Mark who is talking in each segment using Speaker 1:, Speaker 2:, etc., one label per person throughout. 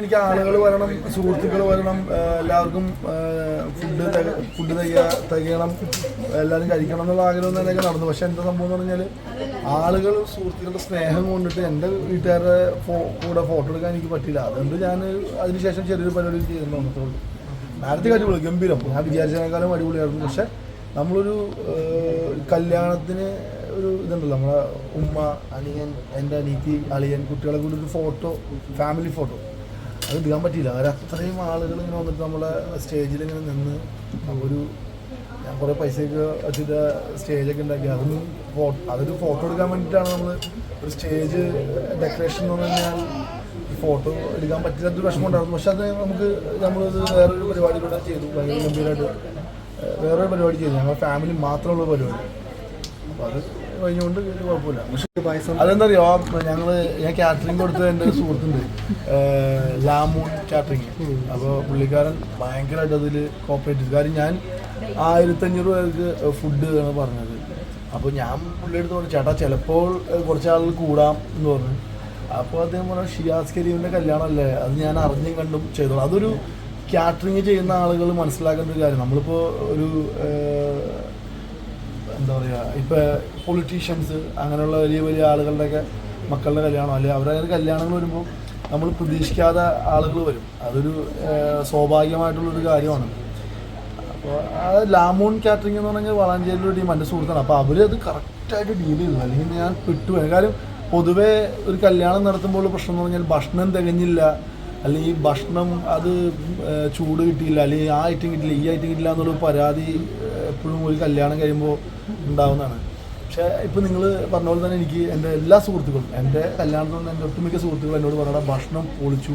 Speaker 1: എനിക്ക് ആളുകൾ വരണം സുഹൃത്തുക്കൾ വരണം എല്ലാവർക്കും ഫുഡ് ഫുഡ് തയ്യാ തികയണം എല്ലാവരും കഴിക്കണം എന്നുള്ള ആഗ്രഹം തന്നെയൊക്കെ നടന്നു. പക്ഷെ എന്താ സംഭവം എന്ന് പറഞ്ഞാൽ ആളുകൾ സുഹൃത്തുക്കളുടെ സ്നേഹം കൊണ്ടിട്ട് എന്റെ വീട്ടുകാരുടെ ഫോ- കൂടെ ഫോട്ടോ എടുക്കാൻ എനിക്ക് പറ്റില്ല അതുകൊണ്ട് ഞാൻ അതിനുശേഷം ചെറിയൊരു പരിപാടി ചെയ്തിരുന്നു തോന്നത്തുള്ളൂ നേരത്തെ അടിപൊളി ഗംഭീരം. ഞാൻ വിചാരിച്ചതിനേക്കാളും അടിപൊളിയായിരുന്നു. പക്ഷെ നമ്മളൊരു കല്യാണത്തിന് ഒരു ഇതുണ്ടല്ലോ നമ്മളെ ഉമ്മ അനിയൻ എന്റെ അനീതി അളിയൻ കുട്ടികളെ കൂടി ഒരു ഫോട്ടോ ഫാമിലി ഫോട്ടോ. അത് എടുക്കാൻ പറ്റിയില്ല. അവർ അത്രയും ആളുകൾ ഇങ്ങനെ വന്നിട്ട് നമ്മളെ സ്റ്റേജിൽ ഇങ്ങനെ നിന്ന് ഒരു ഞാൻ കുറേ പൈസയൊക്കെ വെച്ചിട്ട് സ്റ്റേജൊക്കെ ഉണ്ടാക്കി. അതൊന്നും ഫോട്ടോ അതൊരു ഫോട്ടോ എടുക്കാൻ വേണ്ടിയിട്ടാണ് നമ്മൾ ഒരു സ്റ്റേജ് ഡെക്കറേഷൻ എന്ന് പറഞ്ഞു കഴിഞ്ഞാൽ ഫോട്ടോ എടുക്കാൻ പറ്റില്ലാത്തൊരു വിഷമം ഉണ്ടായിരുന്നു. പക്ഷെ അത് നമുക്ക് നമ്മളത് വേറൊരു പരിപാടി കൂടെ ചെയ്തു. ഭയങ്കര ഗംഭീരമായിട്ട് വേറൊരു പരിപാടി ചെയ്തു. ഞങ്ങളുടെ ഫാമിലി മാത്രമുള്ള പരിപാടി. അപ്പോൾ അത് കഴിഞ്ഞുകൊണ്ട് കുഴപ്പമില്ല. പക്ഷേ
Speaker 2: പൈസ
Speaker 1: അതെന്താ അറിയോ ഞങ്ങൾ ഞാൻ കാറ്ററിംഗ് കൊടുത്തത് എന്റെ സുഹൃത്തുണ്ട്. ലാമൂൺ കാറ്ററിംഗ് അപ്പോൾ പുള്ളിക്കാരൻ ഭയങ്കരമായിട്ട് അതിൽ കോപ്പറേറ്റ് ചെയ്തു. കാര്യം ഞാൻ ആയിരത്തഞ്ഞൂറ് പേർക്ക് ഫുഡ് ആണ് പറഞ്ഞത്. അപ്പോൾ ഞാൻ പുള്ളിയെടുത്ത് പറഞ്ഞു ചേട്ടാ ചിലപ്പോൾ കുറച്ച് ആളുകൾ കൂടാം എന്ന് പറഞ്ഞു. അപ്പോൾ അദ്ദേഹം പറഞ്ഞു ഷിയാസ് കരീമിന്റെ കല്യാണമല്ലേ? അത് ഞാൻ അറിഞ്ഞും കണ്ടും ചെയ്തോളാം. അതൊരു കാറ്ററിങ് ചെയ്യുന്ന ആളുകൾ മനസ്സിലാക്കേണ്ട ഒരു കാര്യം. നമ്മളിപ്പോൾ ഒരു എന്താ പറയുക ഇപ്പോൾ പൊളിറ്റീഷ്യൻസ് അങ്ങനെയുള്ള വലിയ വലിയ ആളുകളുടെയൊക്കെ മക്കളുടെ കല്യാണം അല്ലെങ്കിൽ അവരുടെ കല്യാണങ്ങൾ വരുമ്പോൾ നമ്മൾ പ്രതീക്ഷിക്കാതെ ആളുകൾ വരും. അതൊരു സ്വാഭാവികമായിട്ടുള്ളൊരു കാര്യമാണ്. അപ്പോൾ ആ ലാമൂൺ കാറ്ററിംഗ് എന്ന് പറഞ്ഞാൽ വളാഞ്ചേരിയിലൊരു ടീം എന്റെ സുഹൃത്താണ്. അപ്പോൾ അവർ അത് കറക്റ്റായിട്ട് ഡീൽ ചെയ്തു. അല്ലെങ്കിൽ ഞാൻ പെട്ടു. കാര്യം പൊതുവേ ഒരു കല്യാണം നടത്തുമ്പോൾ പ്രശ്നം എന്ന് പറഞ്ഞാൽ ഭക്ഷണം തികഞ്ഞില്ല. അല്ലെങ്കിൽ ഭക്ഷണം അത് ചൂട് കിട്ടിയില്ല അല്ലെങ്കിൽ ആ ഐറ്റം കിട്ടില്ല ഈ ഐറ്റം കിട്ടില്ല എന്നുള്ള പരാതി എപ്പോഴും ഒരു കല്യാണം കഴിയുമ്പോൾ ഉണ്ടാവുന്നതാണ്. പക്ഷേ ഇപ്പോൾ നിങ്ങൾ പറഞ്ഞ പോലെ തന്നെ എനിക്ക് എന്റെ എല്ലാ സുഹൃത്തുക്കളും എന്റെ കല്യാണത്തിൽ നിന്ന് എന്റെ ഒട്ടുമിക്ക സുഹൃത്തുക്കളും എന്നോട് പറഞ്ഞ ഭക്ഷണം പൊളിച്ചു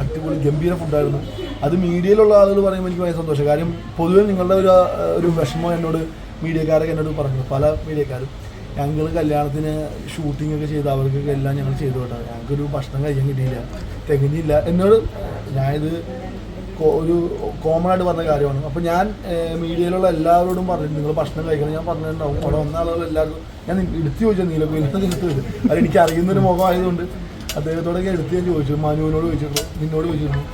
Speaker 1: അടിപൊളി ഗംഭീര ഫുഡായിരുന്നു അത് മീഡിയയിലുള്ള ആളുകൾ പറയുമ്പോൾ എനിക്ക് ഭയങ്കര സന്തോഷം. കാര്യം പൊതുവെ നിങ്ങളുടെ ഒരു ഒരു വിഷമം എന്നോട് മീഡിയക്കാരൊക്കെ എന്നോട് പറഞ്ഞു പല മീഡിയക്കാരും. ഞങ്ങൾ കല്യാണത്തിന് ഷൂട്ടിംഗ് ഒക്കെ ചെയ്ത് അവർക്കൊക്കെ എല്ലാം ഞങ്ങൾ ചെയ്തു കേട്ടോ. ഞങ്ങൾക്കൊരു ഭക്ഷണം കഴിക്കാൻ കിട്ടിയില്ല. തികഞ്ഞില്ല. എന്നോട് ഞാനിത് ഒരു കോമൺ ആയിട്ട് പറഞ്ഞ കാര്യമാണ്. അപ്പോൾ ഞാൻ മീഡിയയിലുള്ള എല്ലാവരോടും പറഞ്ഞു നിങ്ങൾ ഭക്ഷണം കഴിക്കണം. ഞാൻ പറഞ്ഞിട്ടുണ്ടാവും. അവിടെ വന്ന എല്ലാവർക്കും ഞാൻ എടുത്തു ചോദിച്ചാൽ നീലക്കുയിൽ എടുത്തു ചോദിച്ചു അത് എനിക്ക് അറിയുന്നൊരു മുഖമായതുകൊണ്ട് അദ്ദേഹത്തോടൊക്കെ എടുത്ത് ഞാൻ ചോദിച്ചു. മനുവിനോട് ചോദിച്ചിട്ടു നിന്നോട് ചോദിച്ചിരുന്നു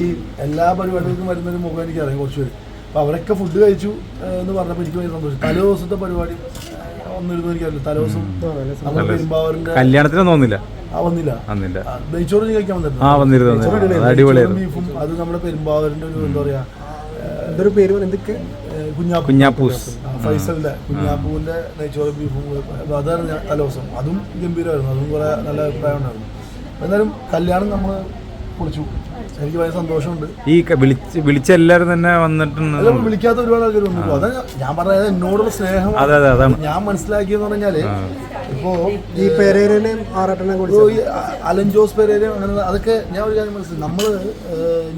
Speaker 1: ഈ എല്ലാ പരിപാടികൾക്കും വരുന്നൊരു മുഖം എനിക്കറിയാം കുറച്ച് പേര്. അപ്പോൾ അവരൊക്കെ ഫുഡ് കഴിച്ചു എന്ന് പറഞ്ഞപ്പോൾ എനിക്ക് ഭയങ്കര സന്തോഷം. തലേ ദിവസത്തെ പരിപാടി വന്നിരുന്നു എനിക്കറിയില്ല തലേ ദിവസം നമ്മൾ പെരുമ്പാവൂരിന്റെ
Speaker 3: കല്യാണത്തിന് തോന്നില്ല
Speaker 1: ആ വന്നില്ല.
Speaker 3: വന്നില്ല.
Speaker 1: ആ, നെയ്ച്ചോറ് കഴിക്കാൻ വന്നിരുന്നു?
Speaker 3: ആ വന്നിരുന്നു
Speaker 1: നെയ്ച്ചോറ്
Speaker 3: അത് അടിപൊളിയായിരുന്നു.
Speaker 1: ബീഫും അത് നമ്മുടെ പെരുമ്പാവൂരിന്റെ ഒരു എന്താ പറയാ
Speaker 2: എന്തൊരു പേര് എന്തൊക്കെ?
Speaker 1: കുഞ്ഞാപ്പൂ.
Speaker 3: കുഞ്ഞാപ്പൂസ്.
Speaker 1: ഫൈസലിന്റെ കുഞ്ഞാപ്പൂവിന്റെ നെയ്ച്ചോറ് ബീഫും അതാണ് ഞാൻ തലേദിവസം അതും ഗംഭീരമായിരുന്നു. അതും കുറെ നല്ല അഭിപ്രായം ഉണ്ടായിരുന്നു. എന്നാലും കല്യാണം നമ്മൾ പൊളിച്ചു. എനിക്ക് ഭയങ്കര സന്തോഷമുണ്ട്.
Speaker 3: ഈ വിളിച്ച് വിളിച്ച എല്ലാവരും തന്നെ വന്നിട്ടുണ്ട്.
Speaker 1: വിളിക്കാത്ത ഒരുപാട് ആൾക്കാർ വന്നു അതാ ഞാൻ- പറഞ്ഞത് എന്നോടുള്ള സ്നേഹം.
Speaker 3: അതെ അതെ അതാണ്.
Speaker 1: ഞാൻ മനസ്സിലാക്കിയെന്ന് പറഞ്ഞാൽ ഇപ്പോ
Speaker 2: ഈ പെരേരനെയും ആറാട്ടനെ കൂടി
Speaker 1: ഇപ്പോ ഈ അലൻ ജോസ് പെരേര അങ്ങനെ അതൊക്കെ ഞാൻ ഒരു കാര്യം മനസ്സിലായി. നമ്മൾ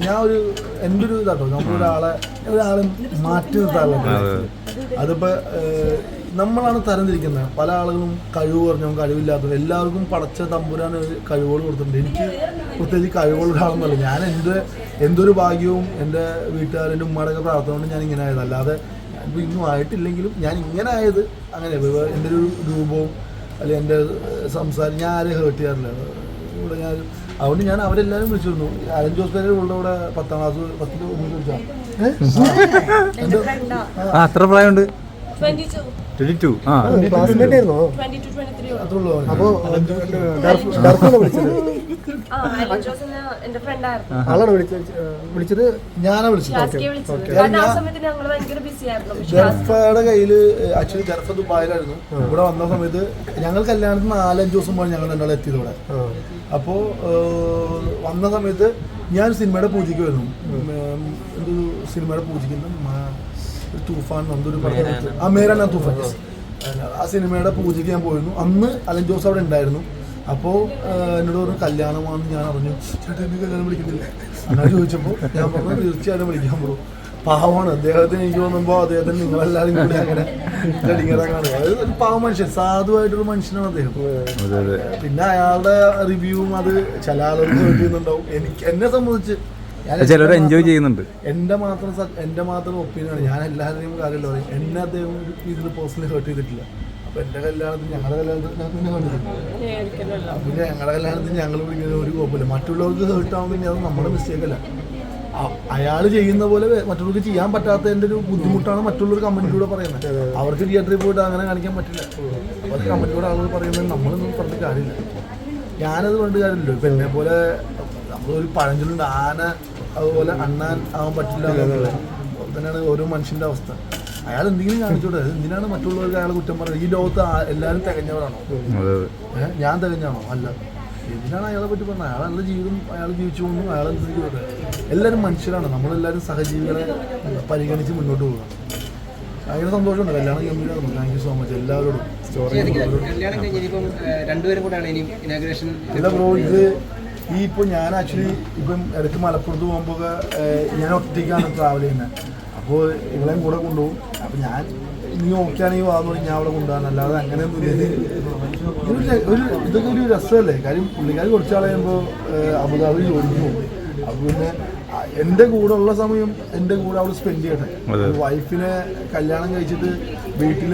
Speaker 1: ഞാൻ ഒരു എന്റെ ഒരു ഇതാട്ടോ. നമ്മളൊരാളെ ഒരാളെ മാറ്റി നിർത്താറുണ്ട് അതിപ്പോൾ നമ്മളാണ് തരംതിരിക്കുന്നത്. പല ആളുകളും കഴിവ് പറഞ്ഞു കഴിവില്ലാത്തത് എല്ലാവർക്കും പടച്ച തമ്പുരാൻ ഒരു കഴിവുകൾ കൊടുത്തിട്ടുണ്ട്. എനിക്ക് പ്രത്യേകിച്ച് കഴിവുള്ള ഒരാളെന്നല്ല ഞാൻ എന്റെ എന്തൊരു ഭാഗ്യവും എന്റെ വീട്ടുകാരെന്റെ ഉമ്മയുടെയൊക്കെ പ്രാർത്ഥന കൊണ്ട് ഞാൻ ഇങ്ങനെ ആയത്. അല്ലാതെ ഇപ്പോൾ ഇന്നും ആയിട്ടില്ലെങ്കിലും ഞാൻ ഇങ്ങനെ ആയത് അങ്ങനെ. എന്റെ ഒരു രൂപവും അല്ലെങ്കിൽ എന്റെ സംസാരം ഞാൻ ആരെയും ഹേർട്ട് ചെയ്യാറില്ല. ഇവിടെ ഞാൻ അതുകൊണ്ട് ഞാൻ അവരെല്ലാവരും വിളിച്ചിരുന്നു. അലൻ ജോസ് പേരെ ഉള്ള ഇവിടെ പത്താം ക്ലാസ് പത്തിൽ ഒന്നും
Speaker 3: ചോദിച്ചാൽ അത്ര പ്രായമുണ്ട്.
Speaker 4: ട്വന്റി ടു
Speaker 3: ട്വന്റി ടു ആ
Speaker 2: ക്ലാസ്മേറ്റ് ആയിരുന്നോ അപ്പോ ഡർഫാണ് വിളിച്ചത്. ആളാണ്
Speaker 1: ഞാനാ വിളിച്ചത്. ജർഫയുടെ കയ്യിൽ ആക്ച്വലി ജർഫ ദുബായിലായിരുന്നു. ഇവിടെ വന്ന സമയത്ത് ഞങ്ങൾ കല്യാണത്തിന് നാലഞ്ച് ദിവസം മുമ്പ് ഞങ്ങൾ രണ്ടാൾ എത്തിയത് ഇവിടെ.
Speaker 2: അപ്പോ
Speaker 1: അപ്പോൾ വന്ന സമയത്ത് ഞാൻ സിനിമയുടെ പൂജയ്ക്ക് വരുന്നു. എന്തൊരു സിനിമയുടെ പൂജയ്ക്ക്? തൂഫാൻ എന്തൊരു പടം ആ മേരാന തൂഫാൻ ആ സിനിമയുടെ പൂജയ്ക്ക് ഞാൻ പോയിരുന്നു. അന്ന് അലൻ ജോസ് അവിടെ ഉണ്ടായിരുന്നു. അപ്പോൾ എന്നോട് പറഞ്ഞു കല്യാണമാണ് ഞാൻ അറിഞ്ഞു. ചേട്ടാ എന്നെ കല്യാണം വിളിക്കുന്നില്ലേ അങ്ങനെ ചോദിച്ചപ്പോൾ ഞാൻ പറഞ്ഞു തീർച്ചയായിട്ടും വിളിക്കാൻ പോകും പാവമാണ്. അദ്ദേഹത്തിന് എനിക്ക് തോന്നുമ്പോൾ അദ്ദേഹത്തിന് നിങ്ങളെല്ലാവരും കൂടി അങ്ങനെ ഇടങ്ങേറാക്കാണ് അതായത് ഒരു പാവ മനുഷ്യൻ സാധുവായിട്ടൊരു മനുഷ്യനാണ് അദ്ദേഹം. പിന്നെ അയാളുടെ റിവ്യൂവും അത് ചില ആളുകൾ എനിക്ക് എന്നെ സംബന്ധിച്ച്
Speaker 3: ചിലർ എൻജോയ് ചെയ്യുന്നുണ്ട്.
Speaker 1: എന്റെ മാത്രം എന്റെ എന്റെ മാത്രം ഒപ്പീനിയാണ് ഞാൻ എല്ലാവരുടെയും കാര്യമല്ല പറയും എന്നെ അദ്ദേഹം ഒരു ഇതിൽ പേഴ്സണലി ഹേർട്ട് ചെയ്തിട്ടില്ല. അപ്പൊ എന്റെ കല്യാണത്തിന് ഞങ്ങളുടെ കല്യാണത്തിന് ഞാൻ പിന്നെ
Speaker 4: കണ്ടിട്ടില്ല.
Speaker 1: പിന്നെ ഞങ്ങളുടെ കല്യാണത്തിന് ഞങ്ങൾ വിളിക്കുന്ന ഒരു കുഴപ്പമില്ല. മറ്റുള്ളവർക്ക് ഹേർട്ട് ആവുമ്പോൾ അത് നമ്മുടെ മിസ്റ്റേക്ക് അല്ല. അയാൾ ചെയ്യുന്ന പോലെ മറ്റുള്ളവർക്ക് ചെയ്യാൻ പറ്റാത്തതിന്റെ ഒരു ബുദ്ധിമുട്ടാണ് മറ്റുള്ളവർ കമ്പനിയിലൂടെ പറയുന്നത്. അവർക്ക് തിയേറ്ററിൽ പോയിട്ട് അങ്ങനെ കാണിക്കാൻ പറ്റില്ല. അപ്പോൾ അത് കമന്റിലൂടെ ആളുകൾ പറയുന്നത് നമ്മളൊന്നും പറഞ്ഞിട്ട് കാര്യമില്ല. ഞാനത് പറഞ്ഞിട്ട് കാര്യമില്ല ഇപ്പം എന്നെ പോലെ നമ്മളൊരു പഴഞ്ചൊല്ലുണ്ട്. ആന അതുപോലെ അണ്ണാൻ ആവാൻ പറ്റില്ല തന്നെയാണ് ഓരോ മനുഷ്യന്റെ അവസ്ഥ. അയാൾ എന്തെങ്കിലും കാണിച്ചോടെ? എന്തിനാണ് മറ്റുള്ളവർക്ക് അയാൾ കുറ്റം പറയുന്നത്? ഈ ലോകത്ത് എല്ലാവരും തികഞ്ഞവരാണോ? ഞാൻ തികഞ്ഞാണോ അല്ല. എന്തിനാണ് അയാളെ പറ്റി പറഞ്ഞത്? അയാൾ നല്ല ജീവിതം അയാൾ ജീവിച്ചു പോകുന്നു അയാൾ ചെയ്തോട്ടെ എല്ലാവരും മനുഷ്യരാണ്. നമ്മളെല്ലാവരും സഹജീവികളെ പരിഗണിച്ച് മുന്നോട്ട് പോകുക ഭയങ്കര സന്തോഷമുണ്ട്. കല്യാണം കഴിഞ്ഞാൽ താങ്ക് യു സോ മച്ച് എല്ലാവരോടും.
Speaker 5: കല്യാണം കഴിഞ്ഞ് ഇനിയിപ്പം ഏഹ്, രണ്ടുപേരും കൂടെയാണ് ഇനി ഇനാഗ്രേഷൻ
Speaker 1: ഇല്ല ബ്രോ ഇത് ഈ ഇപ്പോൾ ഞാൻ ആക്ച്വലി ഇപ്പം ഇടയ്ക്ക് മലപ്പുറത്ത് പോകുമ്പോൾ ഞാൻ ഒറ്റയ്ക്കാണ് ട്രാവൽ ചെയ്യുന്നത്. അപ്പോൾ ഇവളെയും കൂടെ കൊണ്ടുപോകും. അപ്പം ഞാൻ നീ ഓക്കെ ആണെങ്കിൽ പറഞ്ഞ് ഞാൻ അവളെ കൊണ്ടുപോകാൻ അല്ലാതെ. ഇത് ഒരു ഒരു ഇതൊക്കെ ഒരു രസമല്ലേ? കാര്യം പുള്ളിക്കാർ കുറച്ച് കഴിയുമ്പോൾ അബുദാബി ജോലിക്ക് പോകും അപ്പോൾ പിന്നെ എന്റെ കൂടെ ഉള്ള സമയം എന്റെ കൂടെ അവൾ സ്പെൻഡ് ചെയ്യട്ടെ. വൈഫിനെ കല്യാണം കഴിച്ചിട്ട് വീട്ടിൽ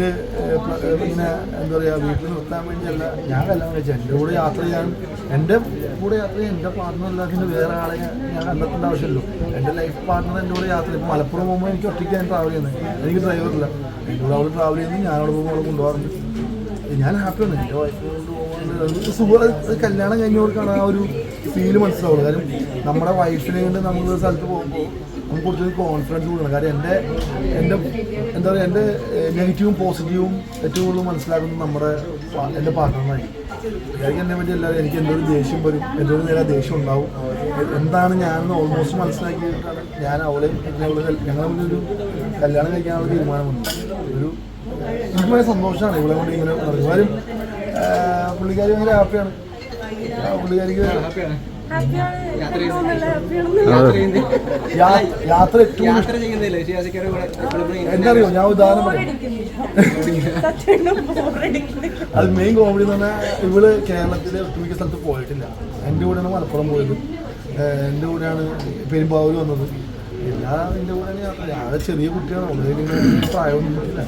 Speaker 1: ഇങ്ങനെ എന്താ പറയുക വീട്ടിൽ നിർത്താൻ വേണ്ടിയല്ല. ഞാൻ കല്യാണം കഴിച്ചത് എന്റെ കൂടെ യാത്ര ചെയ്യാൻ എന്റെ കൂടെ യാത്ര ചെയ്യാൻ എന്റെ പാർട്ട്ണർ അല്ലാതെ വേറെ ആളെ ഞാൻ കണ്ടെത്തേണ്ട ആവശ്യമില്ലല്ലോ. എന്റെ ലൈഫ് പാർട്ട്ണർ എന്റെ കൂടെ യാത്ര ചെയ്യും മലപ്പുറം പോകുമ്പോൾ എനിക്ക് ഒറ്റയ്ക്ക് ഞാൻ ട്രാവൽ ചെയ്യുന്നത്. എനിക്ക് ഡ്രൈവറില്ല എന്റെ കൂടെ അവൾ ട്രാവൽ ചെയ്യുന്നത് ഞാൻ അവിടെ പോകുമ്പോൾ അവളെ കൊണ്ടുപോകാറുണ്ട്. ഞാൻ ഹാപ്പിയാണ് എന്റെ വൈഫിനോട് പോകുന്നത് അത് കല്യാണം കഴിഞ്ഞവർക്കാണ് ആ ഒരു ഫീൽ മനസ്സിലാവുള്ളൂ. കാരണം നമ്മുടെ വൈഫിനെ കൊണ്ട് നമ്മൾ സ്ഥലത്ത് പോകുമ്പോൾ നമുക്ക് കുറച്ച് കോൺഫിഡൻസ് കൂടുതലാണ് കാര്യം എന്റെ എന്റെ എന്താ പറയുക എന്റെ നെഗറ്റീവും പോസിറ്റീവും ഏറ്റവും കൂടുതൽ മനസ്സിലാക്കുന്നത് നമ്മുടെ എന്റെ പാർട്ട്ണറായിരിക്കും എനിക്ക് എന്നെ പറ്റി എല്ലാവരും എനിക്ക് എന്തൊരു ദേഷ്യം വരും എന്തൊരു നേരം ദേഷ്യം ഉണ്ടാവും. എന്താണ് ഞാനെന്ന് ഓൾമോസ്റ്റ് മനസ്സിലാക്കിയിട്ടാണ് ഞാൻ അവളെ ഞങ്ങളെ ഒരു കല്യാണം കഴിക്കാനുള്ള തീരുമാനം വന്നു ഒരു എനിക്ക് ഭയങ്കര സന്തോഷമാണ് ഇവളെ കൊണ്ട് ഇങ്ങനെ പറഞ്ഞു പുള്ളിക്കാരി ഭയങ്കര ഹാപ്പിയാണ് പുള്ളിക്കാരിക്ക്
Speaker 5: യാത്ര
Speaker 1: ഏറ്റവും അറിയോ? ഞാൻ ഉദാഹരണം അത് മെയിൻ കോമഡി എന്ന് പറഞ്ഞാൽ ഇവൾ കേരളത്തിലെ ഒട്ടുമിക്ക സ്ഥലത്ത് പോയിട്ടില്ല. എന്റെ കൂടെയാണ് മലപ്പുറം പോയത്. എന്റെ എന്റെ കൂടെയാണ് പെരുമ്പാവൂർ വന്നത്. എല്ലാ എന്റെ കൂടെയാണ് യാത്ര. ഞാൻ ചെറിയ കുട്ടിയാണ്. പ്രായമൊന്നും പറ്റില്ല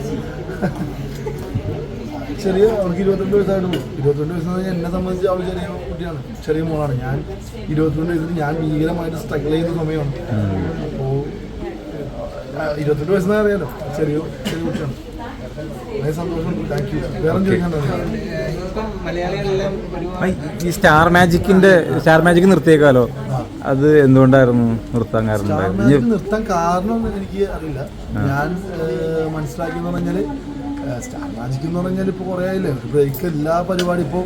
Speaker 1: ചെറിയ അവൾക്ക് ഇരുപത്തിരണ്ട് വയസ്സായിട്ട് പോകും. ഇരുപത്തിരണ്ട് വയസ്സെന്ന് പറഞ്ഞാൽ എന്നെ സംബന്ധിച്ച് അവൾ ചെറിയ കുട്ടിയാണ്. ചെറിയ മോളാണ്. ഞാൻ ഇരുപത്തിരണ്ട് വയസ്സിൽ ഞാൻ ഭീകരമായിട്ട് സ്ട്രഗിൾ ചെയ്യുന്ന സമയമാണ്. അപ്പോൾ ഇരുപത്തെട്ട് വയസ്സെന്ന് അറിയാലോ. ചെറിയ ചെറിയ കുട്ടിയാണ്.
Speaker 3: ഈ സ്റ്റാർ മാജിക്കിന്റെ സ്റ്റാർ മാജിക് നിർത്തിയേക്കാലോ? അത് എന്തുകൊണ്ടായിരുന്നു നിർത്താൻ കാരണം
Speaker 1: നിർത്താൻ കാരണം എനിക്ക് അറിയില്ല. ഞാൻ മനസ്സിലാക്കിയെന്ന് പറഞ്ഞാൽ സ്റ്റാർ മാജിക് എന്ന് പറഞ്ഞാൽ ഇപ്പോൾ കുറേ ആയില്ലേ? ഒരു ബ്രേക്ക് എല്ലാ പരിപാടി ഇപ്പോൾ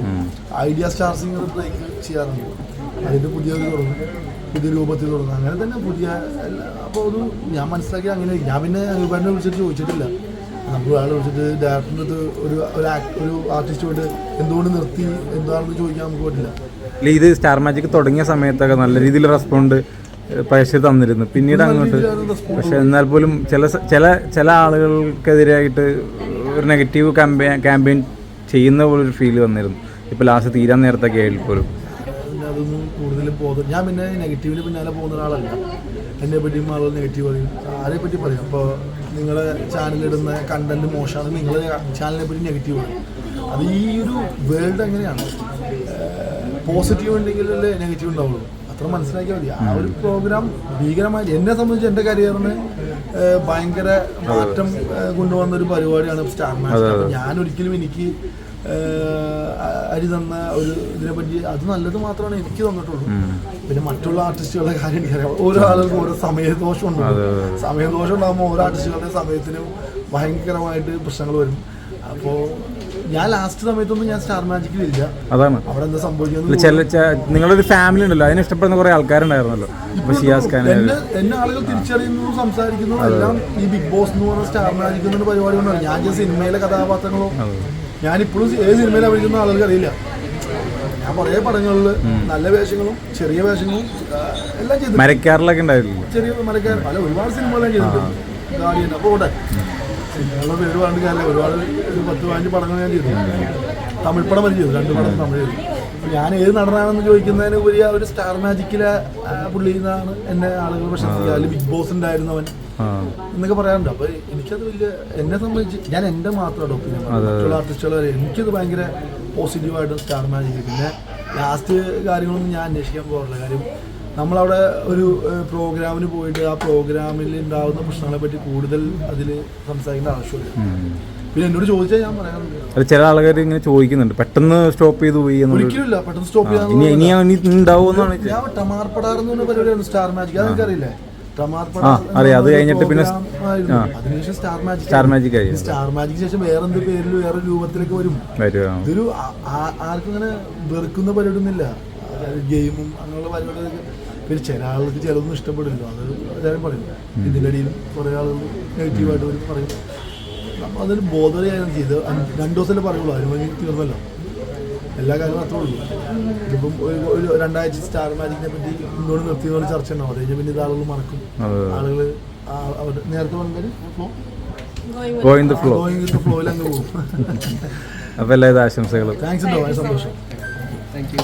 Speaker 1: ഐഡിയ സ്റ്റാർ സിംഗർ ബ്രേക്ക് ചെയ്യാറുണ്ട്. അതിന്റെ പുതിയത് തുടങ്ങും. പുതിയ രൂപത്തിൽ തുടങ്ങും. അങ്ങനെ തന്നെ പുതിയ അപ്പോൾ ഒരു ഞാൻ മനസ്സിലാക്കി അങ്ങനെ. ഞാൻ പിന്നെ അനുപാടിനെ വിളിച്ചിട്ട് ചോദിച്ചിട്ടില്ല. നമുക്ക് ആളെ വിളിച്ചിട്ട് ഡയറക്ടറിന്റെ അടുത്ത് ഒരു ഒരു ഒരു ആർട്ടിസ്റ്റോട് എന്തുകൊണ്ട് നിർത്തി? എന്താണെന്ന് ചോദിക്കാൻ നമുക്ക് പറ്റില്ല.
Speaker 3: അല്ല ഇത് സ്റ്റാർ മാജിക് തുടങ്ങിയ സമയത്തൊക്കെ നല്ല രീതിയിൽ റെസ്പോണ്ട് പൈസ തന്നിരുന്നു. പിന്നീട് അങ്ങോട്ട് പക്ഷെ എന്നാൽ പോലും ചില ചില ചില ആളുകൾക്കെതിരായിട്ട് ഒരു നെഗറ്റീവ് ക്യാമ്പയിൻ ക്യാമ്പയിൻ ചെയ്യുന്ന പോലെ ഒരു ഫീൽ വന്നിരുന്നു. ഇപ്പോൾ ലാസ്റ്റ് തീരാൻ നേരത്തൊക്കെ ആയാലും പോലും.
Speaker 1: അതൊന്നും ഞാൻ പിന്നെ നെഗറ്റീവിന് പിന്നാലെ പോകുന്ന ഒരാളല്ല. എന്നെ പറ്റിയും ആളുകൾ നെഗറ്റീവ് പറയും. ആരെ പറ്റി പറയും? അപ്പോൾ നിങ്ങളുടെ ചാനലിടുന്ന കണ്ടന്റ് മോശമാണ്. നിങ്ങളുടെ ചാനലിനെ പറ്റി നെഗറ്റീവ് പറയും. അത് ഈ ഒരു വേൾഡ് എങ്ങനെയാണ്? പോസിറ്റീവ് ഉണ്ടെങ്കിലല്ലേ നെഗറ്റീവ് ഉണ്ടാവുള്ളൂ. അത്ര മനസ്സിലാക്കിയാൽ മതി. ആ ഒരു പ്രോഗ്രാം ഭീകരമായി എന്നെ സംബന്ധിച്ച് എന്റെ കരിയറിന് ഭയങ്കര മാറ്റം കൊണ്ടുവന്ന ഒരു പരിപാടിയാണ് സ്റ്റാർ മാച്ച് ഞാൻ ഒരിക്കലും എനിക്ക് അരി തന്ന ഒരു ഇതിനെ പറ്റി അത് നല്ലത് മാത്രമാണ് എനിക്ക് തന്നിട്ടുള്ളൂ. പിന്നെ മറ്റുള്ള ആർട്ടിസ്റ്റുകളുടെ കാര്യം എനിക്കറിയാം ഓരോ ആളുകൾക്കും ഓരോ സമയദോഷം ഉണ്ടാവും സമയദോഷം ഉണ്ടാകുമ്പോൾ ഓരോ ആർട്ടിസ്റ്റുകളുടെ സമയത്തിനും ഭയങ്കരമായിട്ട് പ്രശ്നങ്ങൾ വരും. അപ്പോൾ ഞാൻ ലാസ്റ്റ് സമയത്തൊന്നും ഞാൻ സ്റ്റാർ മാജിക്കിൽ ഇല്ല.
Speaker 3: അതാണ്.
Speaker 1: അവിടെ എന്താ സംഭവിക്കുന്നത്
Speaker 3: ചില നിങ്ങളൊരു ഫാമിലി ഉണ്ടല്ലോ. അതിനെ ഇഷ്ടപ്പെടുന്ന കുറെ ആൾക്കാരുണ്ടായിരുന്നല്ലോ. അപ്പൊ ഷിയാസ് ഖാൻ
Speaker 1: എന്നെ ആളുകൾ തിരിച്ചറിയുന്നു സംസാരിക്കുന്നു. എല്ലാം ഈ ബിഗ് ബോസ് എന്ന് പറഞ്ഞ സ്റ്റാർ മാജിക് എന്നൊരു പരിപാടി കൊണ്ടാണ്. ഞാൻ സിനിമയിലെ കഥാപാത്രങ്ങളോ ഞാനിപ്പോഴും ഏത് സിനിമയിൽ അഭിനയിക്കുന്ന ആളുകൾക്ക് അറിയില്ല ഞാൻ കുറേ പടങ്ങളിൽ നല്ല വേഷങ്ങളും ചെറിയ വേഷങ്ങളും എല്ലാം ചെയ്തു
Speaker 3: മരക്കാറിലൊക്കെ ഉണ്ടായിരുന്നു
Speaker 1: ചെറിയ മരക്കാർ അല്ല ഒരുപാട് സിനിമകളും ചെയ്തിട്ടുണ്ട്. ഗാർഡിയൻ. അപ്പോൾ ഓട്ടെ സിനിമകളുടെ പേര് പറഞ്ഞ കാര്യം ഒരുപാട് ഒരു പത്ത് പതിനഞ്ച് പടങ്ങൾ ഞാൻ ചെയ്തു. തമിഴ് പടം വരെ ചെയ്തു. രണ്ട് പടം തമിഴ് ചെയ്തു. ഞാൻ ഏത് നടനാണെന്ന് ചോദിക്കുന്നതിന് ഉപരി ആ ഒരു സ്റ്റാർ മാജിക്കിലെ പുള്ളി എന്നാണ് എന്നെ ആളുകൾ പ്രശംസിക്കുക. അതിൽ ബിഗ് ബോസ്
Speaker 3: ഉണ്ടായിരുന്നവൻ
Speaker 1: എന്നൊക്കെ പറയാറുണ്ട്. അപ്പൊ എനിക്കത് വലിയ എന്നെ സംബന്ധിച്ച് ഞാൻ എന്റെ മാത്രം ഒപ്പീനിയൻ മറ്റുള്ള ആർട്ടിസ്റ്റുകൾ വരെ എനിക്കത് ഭയങ്കര പോസിറ്റീവായിട്ട് സ്റ്റാർ മാജിക് പിന്നെ ലാസ്റ്റ് കാര്യങ്ങളൊന്നും ഞാൻ അന്വേഷിക്കാൻ പോകാറില്ല. കാര്യം നമ്മളവിടെ ഒരു പ്രോഗ്രാമിന് പോയിട്ട് ആ പ്രോഗ്രാമിൽ ഉണ്ടാകുന്ന പ്രശ്നങ്ങളെ പറ്റി കൂടുതൽ അതിൽ സംസാരിക്കേണ്ട ആവശ്യമില്ല. പിന്നെ എന്നോട് ചോദിച്ചാൽ ഞാൻ പറയാറുണ്ട്
Speaker 3: ചില ആൾക്കാർ ഇങ്ങനെ ചോദിക്കുന്നുണ്ട്. പെട്ടെന്ന് സ്റ്റോപ്പ് ചെയ്തു പോയി എന്നുള്ളത്
Speaker 1: ഒരിക്കലും പെട്ടെന്ന് സ്റ്റോപ്പ്
Speaker 3: ചെയ്യാൻ
Speaker 1: ഞാൻ ടമാർപ്പടാർ എന്ന് പറഞ്ഞ പരിപാടിയാണ് സ്റ്റാർ മാജിക്. അതൊക്കെ
Speaker 3: അറിയില്ലേ അറിയാം. അത് കഴിഞ്ഞിട്ട് പിന്നെ
Speaker 1: സ്റ്റാർ മാജിക്
Speaker 3: ആയി.
Speaker 1: സ്റ്റാർ മാജിക് ശേഷം വേറെ എന്ത് പേരിൽ വേറെ രൂപത്തിലേക്ക് വരും. ഇതൊരു ആർക്കും അങ്ങനെ വെറുക്കുന്ന പരിപാടി ഒന്നുമില്ല ഗെയിമും അങ്ങനെയുള്ള പരിപാടികളൊക്കെ പിന്നെ ചില ആളുകൾക്ക് ചിലതൊന്നും ഇഷ്ടപ്പെടില്ല. അത് എല്ലാവരും പറയും. ഇതിന്റെ ഇടയിൽ കുറേ ആളുകൾ നെഗറ്റീവായിട്ട് വരും പറയും. അപ്പോൾ അതൊരു ബോധനയാണ് ചെയ്ത് രണ്ടു ദിവസമല്ലേ പറയുള്ളൂ. അതിന് വേണ്ടി തീർന്നല്ലോ. എല്ലാ കാര്യങ്ങളും അത്രേ ഉള്ളൂ. ഇതിപ്പം ഒരു രണ്ടാഴ്ച സ്റ്റാർ മാജിക്കിനെ പറ്റി ഇന്നോട് നിർത്തി പോലെ ചർച്ച ഉണ്ടാവും. അത് കഴിഞ്ഞാൽ പിന്നെ ഇത് ആളുകൾ മറക്കും. ആളുകൾ അവർ നേരത്തെ flow
Speaker 3: going the flow
Speaker 1: going ഫ്ലോയിൽ അങ്ങ് പോകും.
Speaker 3: അപ്പോൾ എല്ലാവിധ ആശംസകളും.
Speaker 1: താങ്ക്സ് ഉണ്ടാവും സന്തോഷം.
Speaker 5: Thank you